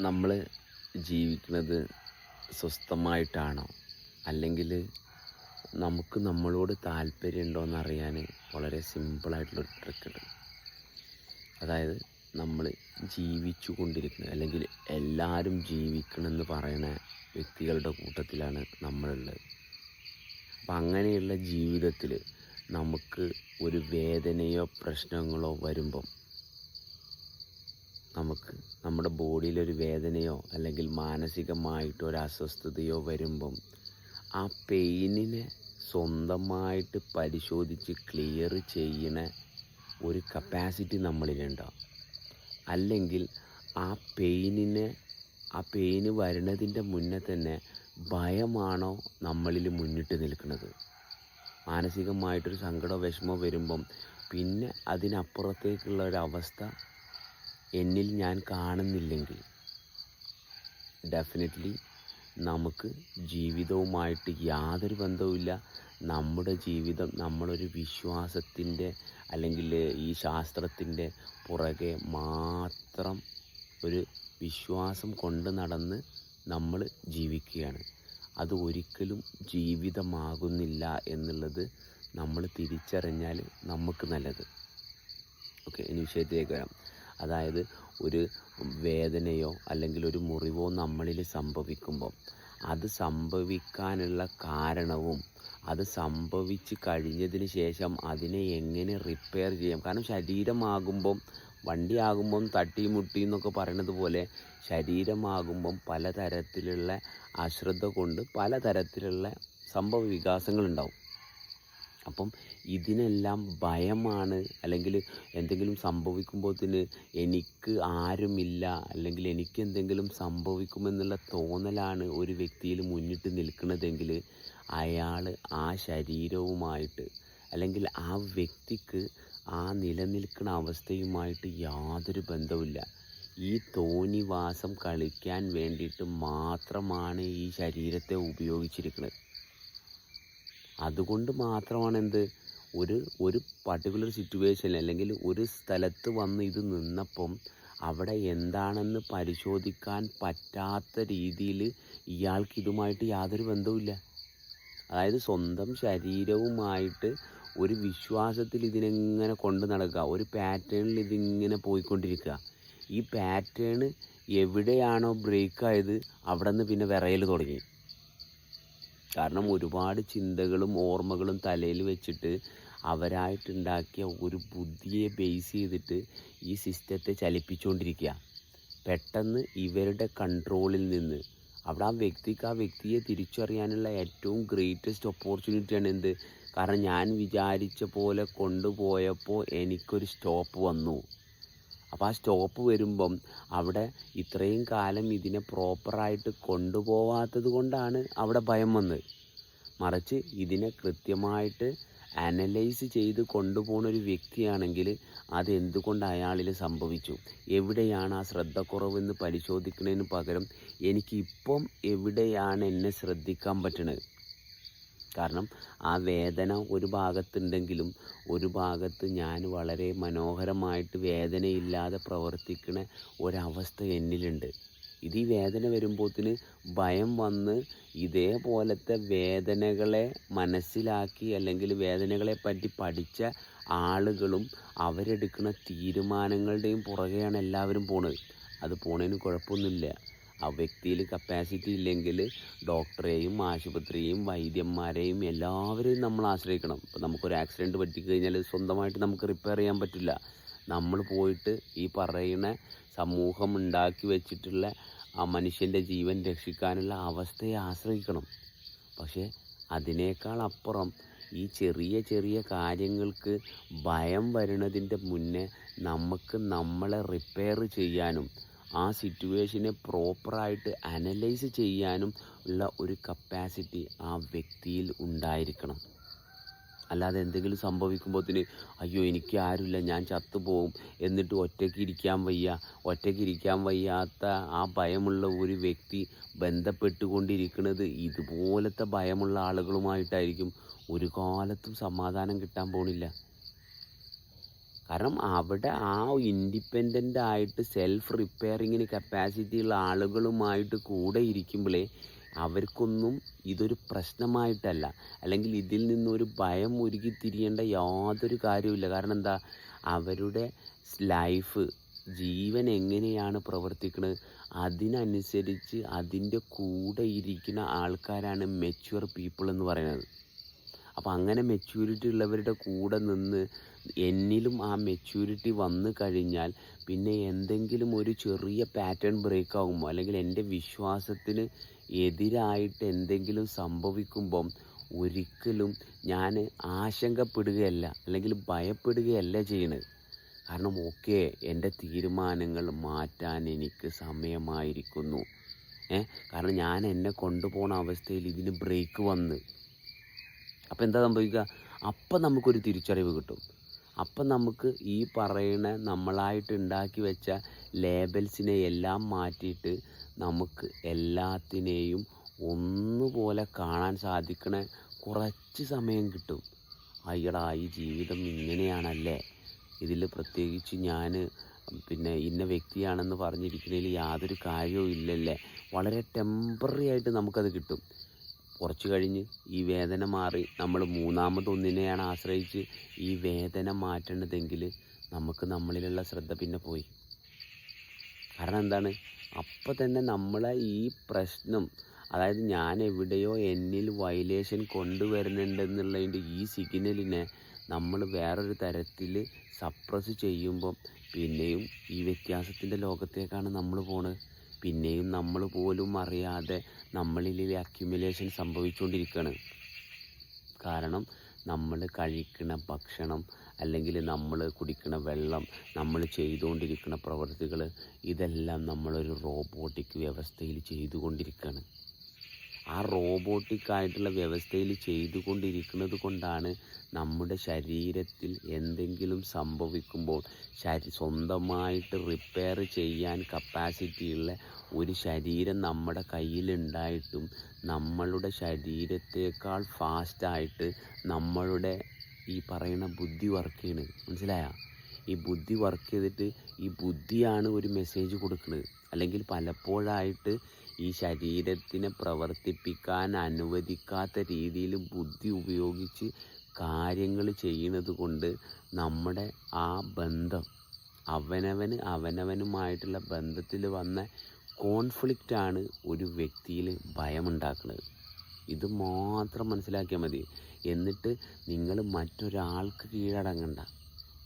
നമ്മൾ ജീവിക്കുന്നത് സ്വസ്ഥമായിട്ടാണോ? അല്ലെങ്കിൽ നമുക്ക് നമ്മളോട് താല്പര്യമുണ്ടോയെന്ന് അറിയാൻ വളരെ സിമ്പിളായിട്ടുള്ളൊരു ട്രിക്കുണ്ട്. അതായത് നമ്മൾ ജീവിച്ചു കൊണ്ടിരിക്കുന്നത് അല്ലെങ്കിൽ എല്ലാവരും ജീവിക്കണമെന്ന് പറയുന്ന വ്യക്തികളുടെ കൂട്ടത്തിലാണ് നമ്മളുള്ളത്. അപ്പം അങ്ങനെയുള്ള ജീവിതത്തിൽ നമുക്ക് ഒരു വേദനയോ പ്രശ്നങ്ങളോ വരുമ്പം നമുക്ക് നമ്മുടെ ബോഡിയിലൊരു വേദനയോ അല്ലെങ്കിൽ മാനസികമായിട്ട് ഒരു അസ്വസ്ഥതയോ വരുമ്പം ആ പെയിനിനെ സ്വന്തമായിട്ട് പരിശോധിച്ച് ക്ലിയർ ചെയ്യുന്ന ഒരു കപ്പാസിറ്റി നമ്മളിലുണ്ടാവും. അല്ലെങ്കിൽ ആ പെയിനിനെ ആ പെയിന് വരുന്നതിന്റെ മുന്നേ തന്നെ ഭയമാണോ നമ്മളിൽ മുന്നിട്ട് നിൽക്കുന്നത് മാനസികമായിട്ടൊരു സങ്കടമോ വിഷമോ വരുമ്പം പിന്നെ അതിനപ്പുറത്തേക്കുള്ള ഒരവസ്ഥ എന്നിൽ ഞാൻ കാണുന്നില്ലെങ്കിൽ ഡെഫിനറ്റ്ലി നമുക്ക് ജീവിതവുമായിട്ട് യാതൊരു ബന്ധവുമില്ല. നമ്മുടെ ജീവിതം നമ്മളൊരു വിശ്വാസത്തിന്റെ അല്ലെങ്കിൽ ഈ ശാസ്ത്രത്തിന്റെ പുറകെ മാത്രം ഒരു വിശ്വാസം കൊണ്ട് നടന്ന് നമ്മൾ ജീവിക്കുകയാണ്. അത് ഒരിക്കലും ജീവിതമാകുന്നില്ല എന്നുള്ളത് നമ്മൾ തിരിച്ചറിഞ്ഞാൽ നമുക്ക് നല്ലത്. ഓക്കെ ഇനി വിഷയത്തിലേക്ക് വരാം. അതായത് ഒരു വേദനയോ അല്ലെങ്കിൽ ഒരു മുറിവോ നമ്മളിൽ സംഭവിക്കുമ്പോൾ അത് സംഭവിക്കാനുള്ള കാരണവും അത് സംഭവിച്ച് കഴിഞ്ഞതിന് ശേഷം അതിനെ എങ്ങനെ റിപ്പയർ ചെയ്യാം? കാരണം ശരീരമാകുമ്പം വണ്ടിയാകുമ്പം തട്ടി മുട്ടി എന്നൊക്കെ പറയണത് പോലെ ശരീരമാകുമ്പം പലതരത്തിലുള്ള അശ്രദ്ധ കൊണ്ട് പലതരത്തിലുള്ള സംഭവ വികാസങ്ങളുണ്ടാവും അപ്പം ഇതിനെല്ലാം ഭയമാണ്. അല്ലെങ്കിൽ എന്തെങ്കിലും സംഭവിക്കുമ്പോഴത്തിന് എനിക്ക് ആരുമില്ല. അല്ലെങ്കിൽ എനിക്ക് എന്തെങ്കിലും സംഭവിക്കുമെന്നുള്ള തോന്നലാണ് ഒരു വ്യക്തിയിൽ മുന്നിട്ട് നിൽക്കുന്നതെങ്കിൽ അയാൾ ആ ശരീരവുമായിട്ട് അല്ലെങ്കിൽ ആ വ്യക്തിക്ക് ആ നിലനിൽക്കുന്ന അവസ്ഥയുമായിട്ട് യാതൊരു ബന്ധവുമില്ല. ഈ തോന്നിവാസം കളിക്കാൻ വേണ്ടിയിട്ട് മാത്രമാണ് ഈ ശരീരത്തെ ഉപയോഗിച്ചിരിക്കുന്നത്. അതുകൊണ്ട് മാത്രമാണ് എന്ത് ഒരു ഒരു പർട്ടിക്കുലർ സിറ്റുവേഷനിൽ അല്ലെങ്കിൽ ഒരു സ്ഥലത്ത് വന്ന് ഇത് നിന്നപ്പം അവിടെ എന്താണെന്ന് പരിശോധിക്കാൻ പറ്റാത്ത രീതിയിൽ ഇയാൾക്ക് ഇതുമായിട്ട് യാതൊരു ബന്ധവുമില്ല. അതായത് സ്വന്തം ശരീരവുമായിട്ട് ഒരു വിശ്വാസത്തിൽ ഇതിനെങ്ങനെ കൊണ്ട് നടക്കുക? ഒരു പാറ്റേണിൽ ഇതിങ്ങനെ പോയിക്കൊണ്ടിരിക്കുക. ഈ പാറ്റേൺ എവിടെയാണോ ബ്രേക്ക് ആയത് അവിടെ നിന്ന് പിന്നെ വിറയൽ തുടങ്ങി. കാരണം ഒരുപാട് ചിന്തകളും ഓർമ്മകളും തലയിൽ വെച്ചിട്ട് അവരായിട്ടുണ്ടാക്കിയ ഒരു ബുദ്ധിയെ ബേസ് ചെയ്തിട്ട് ഈ സിസ്റ്റത്തെ ചലിപ്പിച്ചുകൊണ്ടിരിക്കുക പെട്ടെന്ന് ഇവരുടെ കൺട്രോളിൽ നിന്ന് അവിടെ ആ വ്യക്തിക്ക് ആ വ്യക്തിയെ തിരിച്ചറിയാനുള്ള ഏറ്റവും ഗ്രേറ്റസ്റ്റ് ഓപ്പർച്യൂണിറ്റിയാണ് എന്ത്? കാരണം ഞാൻ വിചാരിച്ച പോലെ കൊണ്ടുപോയപ്പോൾ എനിക്കൊരു സ്റ്റോപ്പ് വന്നു. അപ്പോൾ ആ സ്റ്റോപ്പ് വരുമ്പം അവിടെ ഇത്രയും കാലം ഇതിനെ പ്രോപ്പറായിട്ട് കൊണ്ടുപോവാത്തത് കൊണ്ടാണ് അവിടെ ഭയം വന്നത്. മറിച്ച് ഇതിനെ കൃത്യമായിട്ട് അനലൈസ് ചെയ്ത് കൊണ്ടുപോകുന്ന ഒരു വ്യക്തിയാണെങ്കിൽ അതെന്തുകൊണ്ട് അയാളിൽ സംഭവിച്ചു? എവിടെയാണ് ആ ശ്രദ്ധക്കുറവെന്ന് പരിശോധിക്കുന്നതിന് പകരം എനിക്കിപ്പം എവിടെയാണ് എന്നെ ശ്രദ്ധിക്കാൻ പറ്റണത്? കാരണം ആ വേദന ഒരു ഭാഗത്തുണ്ടെങ്കിലും ഒരു ഭാഗത്ത് ഞാൻ വളരെ മനോഹരമായിട്ട് വേദനയില്ലാതെ പ്രവർത്തിക്കുന്ന ഒരവസ്ഥ എന്നിലുണ്ട്. ഇത് ഈ വേദന വരുമ്പോത്തിന് ഭയം വന്ന് ഇതേപോലത്തെ വേദനകളെ മനസ്സിലാക്കി അല്ലെങ്കിൽ വേദനകളെ പറ്റി പഠിച്ച ആളുകളും അവരെടുക്കുന്ന തീരുമാനങ്ങളുടെയും പുറകെയാണ് എല്ലാവരും പോണത്. അത് പോണതിന് കുഴപ്പമൊന്നുമില്ല. ആ വ്യക്തിയിൽ കപ്പാസിറ്റി ഇല്ലെങ്കിൽ ഡോക്ടറെയും ആശുപത്രിയെയും വൈദ്യന്മാരെയും എല്ലാവരെയും നമ്മൾ ആശ്രയിക്കണം. ഇപ്പോൾ നമുക്കൊരു ആക്സിഡന്റ് പറ്റിക്കഴിഞ്ഞാൽ സ്വന്തമായിട്ട് നമുക്ക് റിപ്പയർ ചെയ്യാൻ പറ്റില്ല. നമ്മൾ പോയിട്ട് ഈ പറയുന്ന സമൂഹം ഉണ്ടാക്കി വെച്ചിട്ടുള്ള ആ മനുഷ്യന്റെ ജീവൻ രക്ഷിക്കാനുള്ള അവസ്ഥയെ ആശ്രയിക്കണം. പക്ഷേ അതിനേക്കാൾ അപ്പുറം ഈ ചെറിയ ചെറിയ കാര്യങ്ങൾക്ക് ഭയം വരുന്നതിന്റെ മുന്നേ നമുക്ക് നമ്മളെ റിപ്പയർ ചെയ്യാനും ആ സിറ്റുവേഷനെ പ്രോപ്പറായിട്ട് അനലൈസ് ചെയ്യാനും ഉള്ള ഒരു കപ്പാസിറ്റി ആ വ്യക്തിയിൽ ഉണ്ടായിരിക്കണം. അല്ലാതെ എന്തെങ്കിലും സംഭവിക്കുമ്പോഴത്തേന് അയ്യോ എനിക്ക് ആരുമില്ല ഞാൻ ചത്തുപോകും എന്നിട്ട് ഒറ്റയ്ക്ക് ഇരിക്കാൻ വയ്യ. ഒറ്റയ്ക്ക് ഇരിക്കാൻ വയ്യാത്ത ആ ഭയമുള്ള ഒരു വ്യക്തി ബന്ധപ്പെട്ടുകൊണ്ടിരിക്കുന്നത് ഇതുപോലത്തെ ഭയമുള്ള ആളുകളുമായിട്ടായിരിക്കും. ഒരു കാലത്തും സമാധാനം കിട്ടാൻ പോണില്ല. കാരണം അവിടെ ആ ഇൻഡിപെൻഡന്റ് ആയിട്ട് സെൽഫ് റിപ്പയറിങ്ങിന് കപ്പാസിറ്റി ഉള്ള ആളുകളുമായിട്ട് കൂടെ ഇരിക്കുമ്പോഴേ അവർക്കൊന്നും ഇതൊരു പ്രശ്നമായിട്ടല്ല. അല്ലെങ്കിൽ ഇതിൽ നിന്നൊരു ഭയം ഉരുകിത്തിരിയേണ്ട യാതൊരു കാര്യവുമില്ല. കാരണം എന്താ? അവരുടെ ലൈഫ് ജീവൻ എങ്ങനെയാണ് പ്രവർത്തിക്കുന്നത് അതിനനുസരിച്ച് അതിന്റെ കൂടെ ഇരിക്കുന്ന ആൾക്കാരാണ് മെച്യൂർ പീപ്പിൾ എന്ന് പറയുന്നത്. അപ്പോൾ അങ്ങനെ മെച്യൂരിറ്റി ഉള്ളവരുടെ കൂടെ നിന്ന് എന്നിലും ആ മെച്യൂരിറ്റി വന്നു കഴിഞ്ഞാൽ പിന്നെ എന്തെങ്കിലും ഒരു ചെറിയ പാറ്റേൺ ബ്രേക്ക് ആകുമ്പോൾ അല്ലെങ്കിൽ എന്റെ വിശ്വാസത്തിന് എതിരായിട്ട് എന്തെങ്കിലും സംഭവിക്കുമ്പം ഒരിക്കലും ഞാൻ ആശങ്കപ്പെടുകയല്ല അല്ലെങ്കിൽ ഭയപ്പെടുകയല്ല ചെയ്യുന്നത് കാരണം ഓക്കെ എന്റെ തീരുമാനങ്ങൾ മാറ്റാൻ എനിക്ക് സമയമായിരിക്കുന്നു. ഏ കാരണം ഞാൻ എന്നെ കൊണ്ടുപോകുന്ന അവസ്ഥയിൽ ഇതിന് ബ്രേക്ക് വന്ന്. അപ്പോൾ എന്താ സംഭവിക്കുക? അപ്പം നമുക്കൊരു തിരിച്ചറിവ് കിട്ടും. അപ്പം നമുക്ക് ഈ പറയണ നമ്മളായിട്ട് ഉണ്ടാക്കി വെച്ച ലേബൽസിനെ എല്ലാം മാറ്റിയിട്ട് നമുക്ക് എല്ലാത്തിനെയും ഒന്നുപോലെ കാണാൻ സാധിക്കണ കുറച്ച് സമയം കിട്ടും. അയ്യടാ ഈ ജീവിതം ഇങ്ങനെയാണല്ലേ? ഇതിൽ പ്രത്യേകിച്ച് ഞാൻ പിന്നെ ഇന്ന വ്യക്തിയാണെന്ന് പറഞ്ഞിരിക്കുന്നതിൽ യാതൊരു കാര്യവും ഇല്ലല്ലേ വളരെ ടെമ്പററി ആയിട്ട് നമുക്കത് കിട്ടും. കുറച്ച് കഴിഞ്ഞ് ഈ വേദന മാറി നമ്മൾ മൂന്നാമതൊന്നിനെയാണ് ആശ്രയിച്ച് ഈ വേദന മാറ്റേണ്ടതെങ്കിൽ നമുക്ക് നമ്മളിലുള്ള ശ്രദ്ധ പിന്നെ പോയി. കാരണം എന്താണ്? അപ്പം തന്നെ നമ്മളെ ഈ പ്രശ്നം അതായത് ഞാൻ എവിടെയോ എന്നിൽ വയലേഷൻ കൊണ്ടുവരുന്നുണ്ടെന്നുള്ളതിന്റെ ഈ സിഗ്നലിനെ നമ്മൾ വേറൊരു തരത്തിൽ സപ്രസ് ചെയ്യുമ്പം പിന്നെയും ഈ വ്യത്യാസത്തിന്റെ ലോകത്തേക്കാണ് നമ്മൾ പോണത്. പിന്നെയും നമ്മൾ പോലും അറിയാതെ നമ്മളിൽ ഈ അക്യുമുലേഷൻ സംഭവിച്ചുകൊണ്ടിരിക്കുകയാണ് കാരണം നമ്മൾ കഴിക്കുന്ന ഭക്ഷണം അല്ലെങ്കിൽ നമ്മൾ കുടിക്കുന്ന വെള്ളം നമ്മൾ ചെയ്തുകൊണ്ടിരിക്കുന്ന പ്രവൃത്തികൾ ഇതെല്ലാം നമ്മളൊരു റോബോട്ടിക് വ്യവസ്ഥയിൽ ചെയ്തുകൊണ്ടിരിക്കുകയാണ് ആ റോബോട്ടിക് ആയിട്ടുള്ള വ്യവസ്ഥയിൽ ചെയ്തുകൊണ്ടിരിക്കുന്നത് കൊണ്ടാണ് നമ്മുടെ ശരീരത്തിൽ എന്തെങ്കിലും സംഭവിക്കുമ്പോൾ ശരി സ്വന്തമായിട്ട് റിപ്പയർ ചെയ്യാൻ കപ്പാസിറ്റിയുള്ള ഒരു ശരീരം നമ്മുടെ കയ്യിലുണ്ടായിട്ടും നമ്മളുടെ ശരീരത്തേക്കാൾ ഫാസ്റ്റായിട്ട് നമ്മളുടെ ഈ പറയുന്ന ബുദ്ധി വർക്ക് ചെയ്യണത് മനസ്സിലായോ? ഈ ബുദ്ധി വർക്ക് ചെയ്തിട്ട് ഈ ബുദ്ധിയാണ് ഒരു മെസ്സേജ് കൊടുക്കുന്നത് അല്ലെങ്കിൽ പലപ്പോഴായിട്ട് ഈ ശരീരത്തിനെ പ്രവർത്തിപ്പിക്കാൻ അനുവദിക്കാത്ത രീതിയിൽ ബുദ്ധി ഉപയോഗിച്ച് കാര്യങ്ങൾ ചെയ്യുന്നത് കൊണ്ട് നമ്മുടെ ആ ബന്ധം അവനവന് അവനവനുമായിട്ടുള്ള ബന്ധത്തിൽ വന്ന കോൺഫ്ലിക്റ്റാണ് ഒരു വ്യക്തിയിൽ ഭയമുണ്ടാക്കുന്നത്. ഇത് മാത്രം മനസ്സിലാക്കിയാൽ മതി. എന്നിട്ട് നിങ്ങൾ മറ്റൊരാൾക്ക് കീഴടങ്ങണ്ട.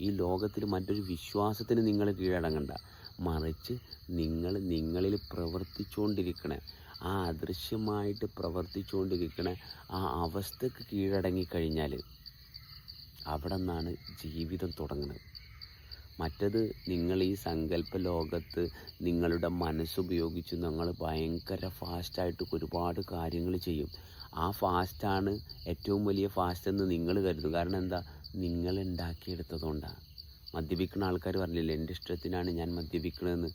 ഈ ലോകത്തിൽ മറ്റൊരു വിശ്വാസത്തിന് നിങ്ങൾ കീഴടങ്ങണ്ട. മറിച്ച് നിങ്ങൾ നിങ്ങളിൽ പ്രവർത്തിച്ചുകൊണ്ടിരിക്കണേ. ആ അദൃശ്യമായിട്ട് പ്രവർത്തിച്ചുകൊണ്ടിരിക്കണ ആ അവസ്ഥക്ക് കീഴടങ്ങിക്കഴിഞ്ഞാൽ അവിടെ നിന്നാണ് ജീവിതം തുടങ്ങുന്നത്. മറ്റത് നിങ്ങൾ ഈ സങ്കല്പ ലോകത്ത് നിങ്ങളുടെ മനസ്സുപയോഗിച്ച് നിങ്ങൾ ഭയങ്കര ഫാസ്റ്റായിട്ട് ഒരുപാട് കാര്യങ്ങൾ ചെയ്യും. ആ ഫാസ്റ്റാണ് ഏറ്റവും വലിയ ഫാസ്റ്റ് എന്ന് നിങ്ങൾ കരുതും കാരണം എന്താ? നിങ്ങൾ ഉണ്ടാക്കിയെടുത്തതുകൊണ്ടാണ്. മദ്യപിക്കുന്ന ആൾക്കാർ പറഞ്ഞില്ലേ എന്റെ ഇഷ്ടത്തിനാണ് ഞാൻ മദ്യപിക്കണതെന്ന്.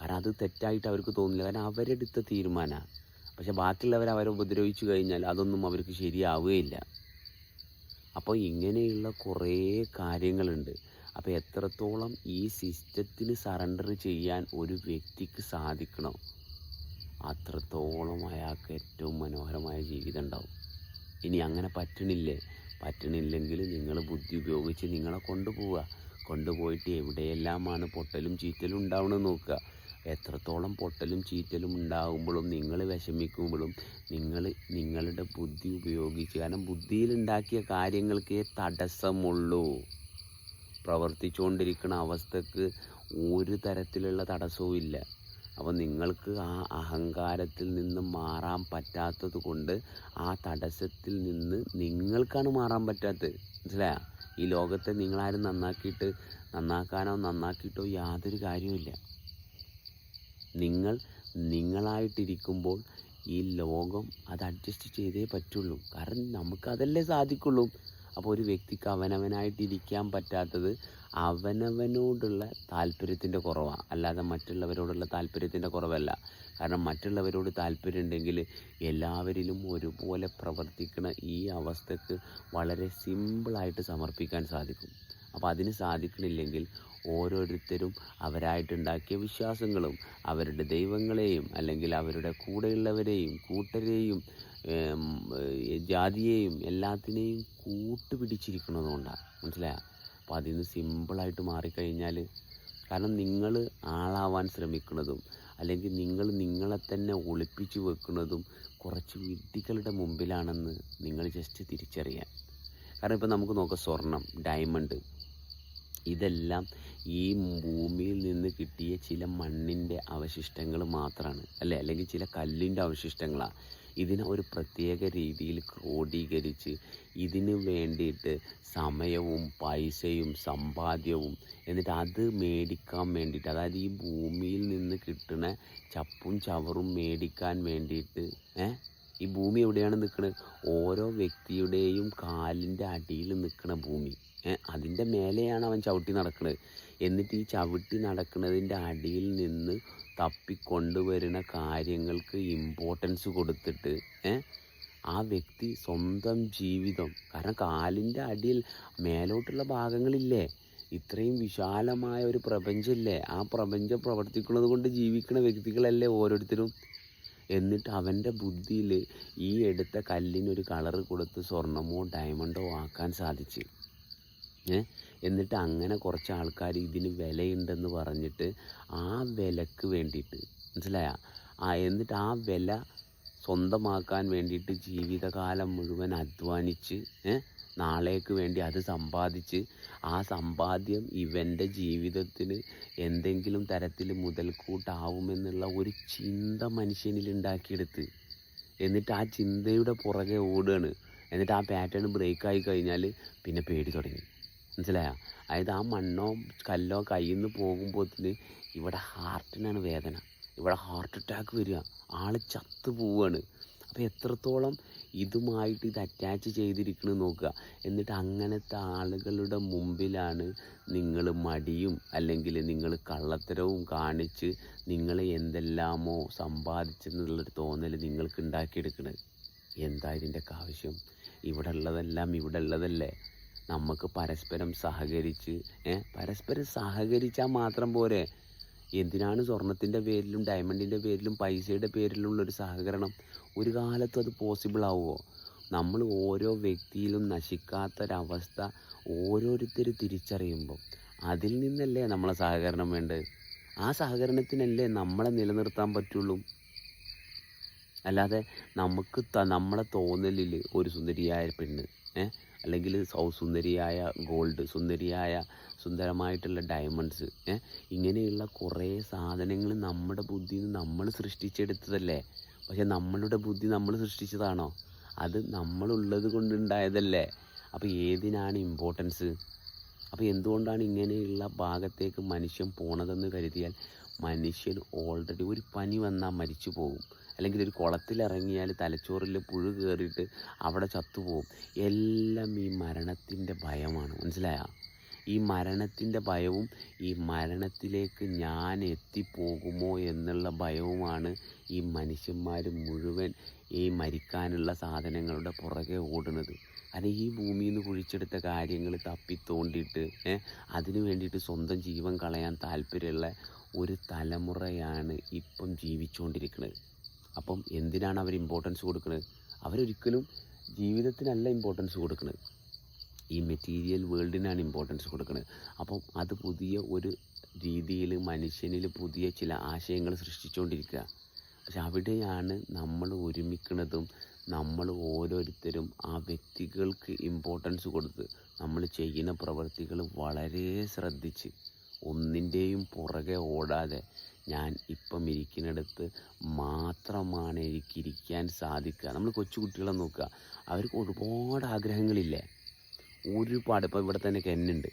കാരണം അത് തെറ്റായിട്ട് അവർക്ക് തോന്നില്ല. കാരണം അവരെടുത്ത തീരുമാനമാണ് പക്ഷെ ബാക്കിയുള്ളവർ അവരെ ഉപദ്രവിച്ചു കഴിഞ്ഞാൽ അതൊന്നും അവർക്ക് ശരിയാവുകയില്ല. അപ്പോൾ ഇങ്ങനെയുള്ള കുറേ കാര്യങ്ങളുണ്ട്. അപ്പോൾ എത്രത്തോളം ഈ സിസ്റ്റത്തിന് സറണ്ടർ ചെയ്യാൻ ഒരു വ്യക്തിക്ക് സാധിക്കണോ അത്രത്തോളം അയാൾക്ക് ഏറ്റവും മനോഹരമായ ജീവിതം ഉണ്ടാവും. ഇനി അങ്ങനെ പറ്റണില്ലേ? പറ്റണില്ലെങ്കിൽ നിങ്ങൾ ബുദ്ധി ഉപയോഗിച്ച് നിങ്ങളെ കൊണ്ടുപോവുക. കൊണ്ടുപോയിട്ട് എവിടെയെല്ലാമാണ് പൊട്ടലും ചീറ്റലും ഉണ്ടാവണമെന്ന് നോക്കുക. എത്രത്തോളം പൊട്ടലും ചീറ്റലും ഉണ്ടാകുമ്പോഴും നിങ്ങൾ വിഷമിക്കുമ്പോഴും നിങ്ങൾ നിങ്ങളുടെ ബുദ്ധി ഉപയോഗിച്ച് കാരണം ബുദ്ധിയിലുണ്ടാക്കിയ കാര്യങ്ങൾക്കേ തടസ്സമുള്ളൂ. പ്രവർത്തിച്ചുകൊണ്ടിരിക്കുന്ന അവസ്ഥക്ക് ഒരു തരത്തിലുള്ള തടസ്സവും ഇല്ല. അപ്പോൾ നിങ്ങൾക്ക് ആ അഹങ്കാരത്തിൽ നിന്ന് മാറാൻ പറ്റാത്തത് കൊണ്ട് ആ തടസ്സത്തിൽ നിന്ന് നിങ്ങൾക്കാണ് മാറാൻ പറ്റാത്തത്. മനസ്സിലായോ? ഈ ലോകത്തെ നിങ്ങളാരും നന്നാക്കിയിട്ട് നന്നാക്കാനോ നന്നാക്കിയിട്ടോ യാതൊരു കാര്യവുമില്ല. നിങ്ങൾ നിങ്ങളായിട്ടിരിക്കുമ്പോൾ ഈ ലോകം അത് അഡ്ജസ്റ്റ് ചെയ്തേ പറ്റുള്ളൂ. കാരണം നമുക്കതല്ലേ സാധിക്കുള്ളൂ. അപ്പോൾ ഒരു വ്യക്തിക്ക് അവനവനായിട്ടിരിക്കാൻ പറ്റാത്തത് അവനവനോടുള്ള താല്പര്യത്തിന്റെ കുറവാണ് അല്ലാതെ മറ്റുള്ളവരോടുള്ള താല്പര്യത്തിന്റെ കുറവല്ല. കാരണം മറ്റുള്ളവരോട് താല്പര്യം ഉണ്ടെങ്കിൽ എല്ലാവരിലും ഒരുപോലെ പ്രവർത്തിക്കുന്ന ഈ അവസ്ഥക്ക് വളരെ സിമ്പിളായിട്ട് സമർപ്പിക്കാൻ സാധിക്കും. അപ്പോൾ അതിന് സാധിക്കണില്ലെങ്കിൽ ഓരോരുത്തരും അവരായിട്ടുണ്ടാക്കിയ വിശ്വാസങ്ങളും അവരുടെ ദൈവങ്ങളെയും അല്ലെങ്കിൽ അവരുടെ കൂടെയുള്ളവരെയും കൂട്ടരെയും ജാതിയെയും എല്ലാത്തിനെയും കൂട്ടുപിടിച്ചിരിക്കുന്നതുകൊണ്ടാണ് മനസ്സിലായ? അപ്പോൾ അതിൽ നിന്ന് സിമ്പിളായിട്ട് മാറിക്കഴിഞ്ഞാൽ കാരണം നിങ്ങൾ ആളാവാൻ ശ്രമിക്കുന്നതും അല്ലെങ്കിൽ നിങ്ങൾ നിങ്ങളെ തന്നെ ഒളിപ്പിച്ചു വെക്കുന്നതും കുറച്ച് വിഡ്ഢികളുടെ മുമ്പിലാണെന്ന് നിങ്ങൾ ജസ്റ്റ് തിരിച്ചറിയാൻ. കാരണം ഇപ്പോൾ നമുക്ക് നോക്കാം സ്വർണം ഡയമണ്ട് ഇതെല്ലാം ഈ ഭൂമിയിൽ നിന്ന് കിട്ടിയ ചില മണ്ണിന്റെ അവശിഷ്ടങ്ങൾ മാത്രമാണ് അല്ലേ? അല്ലെങ്കിൽ ചില കല്ലിന്റെ അവശിഷ്ടങ്ങളാണ്. ഇതിനെ ഒരു പ്രത്യേക രീതിയിൽ ക്രോഡീകരിച്ച് ഇതിന് വേണ്ടിയിട്ട് സമയവും പൈസയും സമ്പാദ്യവും എന്നിട്ട് അത് മേടിക്കാൻ വേണ്ടിയിട്ട് അതായത് ഈ ഭൂമിയിൽ നിന്ന് കിട്ടുന്ന ചപ്പും ചവറും മേടിക്കാൻ വേണ്ടിയിട്ട് ഏ? ഈ ഭൂമി എവിടെയാണ് നിൽക്കുന്നത് ഓരോ വ്യക്തിയുടെയും കാലിന്റെ അടിയിൽ നിൽക്കുന്ന ഭൂമി. അതിന്റെ മേലെയാണ് അവൻ ചവിട്ടി നടക്കുന്നത് എന്നിട്ട് ഈ ചവിട്ടി നടക്കുന്നതിന്റെ അടിയിൽ നിന്ന് തപ്പിക്കൊണ്ടുവരുന്ന കാര്യങ്ങൾക്ക് ഇമ്പോർട്ടൻസ് കൊടുത്തിട്ട് ആ വ്യക്തി സ്വന്തം ജീവിതം കാരണം കാലിന്റെ അടിയിൽ മേലോട്ടുള്ള ഭാഗങ്ങളില്ലേ ഇത്രയും വിശാലമായ ഒരു പ്രപഞ്ചമില്ലേ ആ പ്രപഞ്ചം പ്രവർത്തിക്കുന്നത് കൊണ്ട് ജീവിക്കുന്ന വ്യക്തികളല്ലേ ഓരോരുത്തരും? എന്നിട്ട് അവന്റെ ബുദ്ധിയിൽ ഈ എടുത്ത കല്ലിനൊരു കളറ് കൊടുത്ത് സ്വർണമോ ഡയമണ്ടോ ആക്കാൻ സാധിച്ച്. എന്നിട്ട് അങ്ങനെ കുറച്ച് ആൾക്കാർ ഇതിന് വിലയുണ്ടെന്ന് പറഞ്ഞിട്ട് ആ വിലക്ക് വേണ്ടിയിട്ട് മനസ്സിലായ? ആ എന്നിട്ട് ആ വില സ്വന്തമാക്കാൻ വേണ്ടിയിട്ട് ജീവിതകാലം മുഴുവൻ അധ്വാനിച്ച് നാളേക്ക് വേണ്ടി അത് സമ്പാദിച്ച് ആ സമ്പാദ്യം ഇവന്റെ ജീവിതത്തിന് എന്തെങ്കിലും തരത്തിൽ മുതൽക്കൂട്ടാവുമെന്നുള്ള ഒരു ചിന്ത മനുഷ്യനിൽ ഉണ്ടാക്കിയെടുത്ത്. എന്നിട്ട് ആ ചിന്തയുടെ പുറകെ ഓടുകയാണ്. എന്നിട്ട് ആ പാറ്റേൺ ബ്രേക്കായി കഴിഞ്ഞാൽ പിന്നെ പേടി തുടങ്ങി. മനസ്സിലായോ? അതായത് ആ മണ്ണോ കല്ലോ കയ്യിൽ നിന്ന് പോകുമ്പോഴത്തിന് ഇവിടെ ഹാർട്ടിനാണ് വേദന. ഇവിടെ ഹാർട്ട് അറ്റാക്ക് വരിക. ആൾ ചത്തു പോവുകയാണ് അപ്പോൾ എത്രത്തോളം ഇതുമായിട്ട് ഇത് അറ്റാച്ച് ചെയ്തിരിക്കുന്നത് നോക്കുക. എന്നിട്ട് അങ്ങനത്തെ ആളുകളുടെ മുമ്പിലാണ് നിങ്ങൾ മടിയും അല്ലെങ്കിൽ നിങ്ങൾ കള്ളത്തരവും കാണിച്ച് നിങ്ങൾ എന്തെല്ലാമോ സമ്പാദിച്ചെന്നുള്ളൊരു തോന്നൽ നിങ്ങൾക്ക് ഉണ്ടാക്കിയെടുക്കുന്നത് എന്താ ഇതിന്റെയൊക്കെ ആവശ്യം? ഇവിടെ ഉള്ളതെല്ലാം ഇവിടെ ഉള്ളതല്ലേ? നമുക്ക് പരസ്പരം സഹകരിച്ച് പരസ്പരം സഹകരിച്ചാൽ മാത്രം പോരെ. എന്തിനാണ് സ്വർണത്തിന്റെ പേരിലും ഡയമണ്ടിന്റെ പേരിലും പൈസയുടെ പേരിലുള്ളൊരു സഹകരണം? ഒരു കാലത്തും അത് പോസിബിൾ ആവുമോ നമ്മൾ ഓരോ വ്യക്തിയിലും നശിക്കാത്തൊരവസ്ഥ ഓരോരുത്തർ തിരിച്ചറിയുമ്പോൾ അതിൽ നിന്നല്ലേ നമ്മളെ സഹകരണം വേണ്ടത്? ആ സഹകരണത്തിനല്ലേ നമ്മളെ നിലനിർത്താൻ പറ്റുള്ളൂ. അല്ലാതെ നമുക്ക് നമ്മളെ തോന്നലിൽ ഒരു സുന്ദരിയായ പെണ്ണ് ഏ അല്ലെങ്കിൽ സുന്ദരിയായ ഗോൾഡ് സുന്ദരിയായ സുന്ദരമായിട്ടുള്ള ഡയമണ്ട്സ് ഇങ്ങനെയുള്ള കുറേ സാധനങ്ങൾ നമ്മുടെ ബുദ്ധി നമ്മൾ സൃഷ്ടിച്ചെടുത്തതല്ലേ? പക്ഷെ നമ്മളുടെ ബുദ്ധി നമ്മൾ സൃഷ്ടിച്ചതാണോ? അത് നമ്മളുള്ളത് കൊണ്ടുണ്ടായതല്ലേ? അപ്പോൾ ഏതിനാണ് ഇമ്പോർട്ടൻസ് അപ്പോൾ എന്തുകൊണ്ടാണ് ഇങ്ങനെയുള്ള ഭാഗത്തേക്ക് മനുഷ്യൻ പോണതെന്ന് കരുതിയാൽ മനുഷ്യൻ ഓൾറെഡി ഒരു പനി വന്നാൽ മരിച്ചു പോകും. അല്ലെങ്കിൽ ഒരു കുളത്തിലിറങ്ങിയാൽ തലച്ചോറിൽ പുഴു കയറിയിട്ട് അവിടെ ചത്തുപോകും. എല്ലാം ഈ മരണത്തിന്റെ ഭയമാണ്. മനസ്സിലായോ? ഈ മരണത്തിന്റെ ഭയവും ഈ മരണത്തിലേക്ക് ഞാൻ എത്തിപ്പോകുമോ എന്നുള്ള ഭയവുമാണ് ഈ മനുഷ്യന്മാർ മുഴുവൻ ഈ മരിക്കാനുള്ള സാധനങ്ങളുടെ പുറകെ ഓടുന്നത്. കാരണം ഈ ഭൂമിയിൽ നിന്ന് കുഴിച്ചെടുത്ത കാര്യങ്ങൾ തപ്പി തോണ്ടിയിട്ട് അതിന് വേണ്ടിയിട്ട് സ്വന്തം ജീവൻ കളയാൻ താല്പര്യമുള്ള ഒരു തലമുറയാണ് ഇപ്പം ജീവിച്ചുകൊണ്ടിരിക്കുന്നത്. അപ്പം എന്തിനാണ് അവർ ഇമ്പോർട്ടൻസ് കൊടുക്കുന്നത്? അവരൊരിക്കലും ജീവിതത്തിനല്ല ഇമ്പോർട്ടൻസ് കൊടുക്കുന്നത്. ഈ മെറ്റീരിയൽ വേൾഡിനാണ് ഇമ്പോർട്ടൻസ് കൊടുക്കുന്നത്. അപ്പം അത് പുതിയ ഒരു രീതിയിൽ മനുഷ്യനിൽ പുതിയ ചില ആശയങ്ങൾ സൃഷ്ടിച്ചുകൊണ്ടിരിക്കുക പക്ഷെ അവിടെയാണ് നമ്മൾ ഒരുമിക്കുന്നതും നമ്മൾ ഓരോരുത്തരും ആ വ്യക്തികൾക്ക് ഇമ്പോർട്ടൻസ് കൊടുത്ത് നമ്മൾ ചെയ്യുന്ന പ്രവൃത്തികൾ വളരെ ശ്രദ്ധിച്ച് ഒന്നിന്റെയും പുറകെ ഓടാതെ ഞാൻ ഇപ്പം ഇരിക്കുന്നിടത്ത് മാത്രമാണ് എനിക്കിരിക്കാൻ സാധിക്കുക. നമ്മൾ കൊച്ചു കുട്ടികളെ നോക്കുക. അവർക്ക് ഒരുപാട് ആഗ്രഹങ്ങളില്ലേ? ഒരുപാട്. ഇപ്പോൾ ഇവിടെ തന്നെ കെന്നുണ്ട്.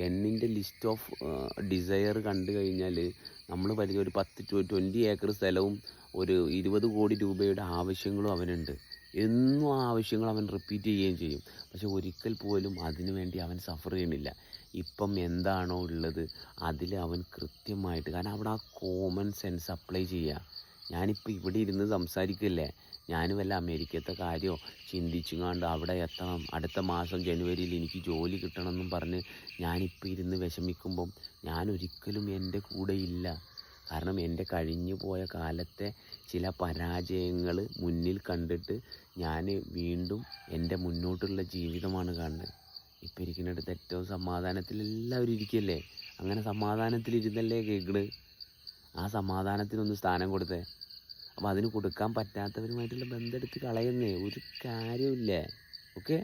കെന്നിന്റെ ലിസ്റ്റ് ഓഫ് ഡിസയർ കണ്ടു കഴിഞ്ഞാൽ നമ്മൾ വലിയ ഒരു പത്ത് ടു ട്വന്റി ഏക്കർ സ്ഥലവും ഒരു ഇരുപത് കോടി രൂപയുടെ ആവശ്യങ്ങളും അവനുണ്ട്. എന്നും ആ ആവശ്യങ്ങൾ അവൻ റിപ്പീറ്റ് ചെയ്യുകയും ചെയ്യും. പക്ഷെ ഒരിക്കൽ പോലും അതിനു വേണ്ടി അവൻ സഫർ ചെയ്യണില്ല ഇപ്പം എന്താണോ ഉള്ളത് അതിൽ അവൻ കൃത്യമായിട്ട് കാരണം അവിടെ ആ കോമൺ സെൻസ് അപ്ലൈ ചെയ്യുക ഞാനിപ്പോൾ ഇവിടെ ഇരുന്ന് സംസാരിക്കില്ലേ? ഞാനും വല്ല അമേരിക്കത്തെ കാര്യമോ ചിന്തിച്ചുങ്ങാണ്ട് അവിടെ എത്തണം അടുത്ത മാസം ജനുവരിയിൽ എനിക്ക് ജോലി കിട്ടണമെന്നും പറഞ്ഞ് ഞാനിപ്പോൾ ഇരുന്ന് വിഷമിക്കുമ്പം ഞാൻ ഒരിക്കലും എന്റെ കൂടെ ഇല്ല. കാരണം എന്റെ കഴിഞ്ഞു പോയ കാലത്തെ ചില പരാജയങ്ങൾ മുന്നിൽ കണ്ടിട്ട് ഞാൻ വീണ്ടും എന്റെ മുന്നോട്ടുള്ള ജീവിതമാണ് കാണുന്നത്. ഇപ്പം ഇരിക്കുന്നിടത്ത് ഏറ്റവും സമാധാനത്തിൽ എല്ലാവരും ഇരിക്കല്ലേ? അങ്ങനെ സമാധാനത്തിലിരുന്നല്ലേ കേൾക്കണ് ആ സമാധാനത്തിനൊന്ന് സ്ഥാനം കൊടുത്തേ. അപ്പം അതിന് കൊടുക്കാൻ പറ്റാത്തവരുമായിട്ടുള്ള ബന്ധം എടുത്ത് കളയുന്നേ. ഒരു കാര്യമില്ല ഓക്കെ?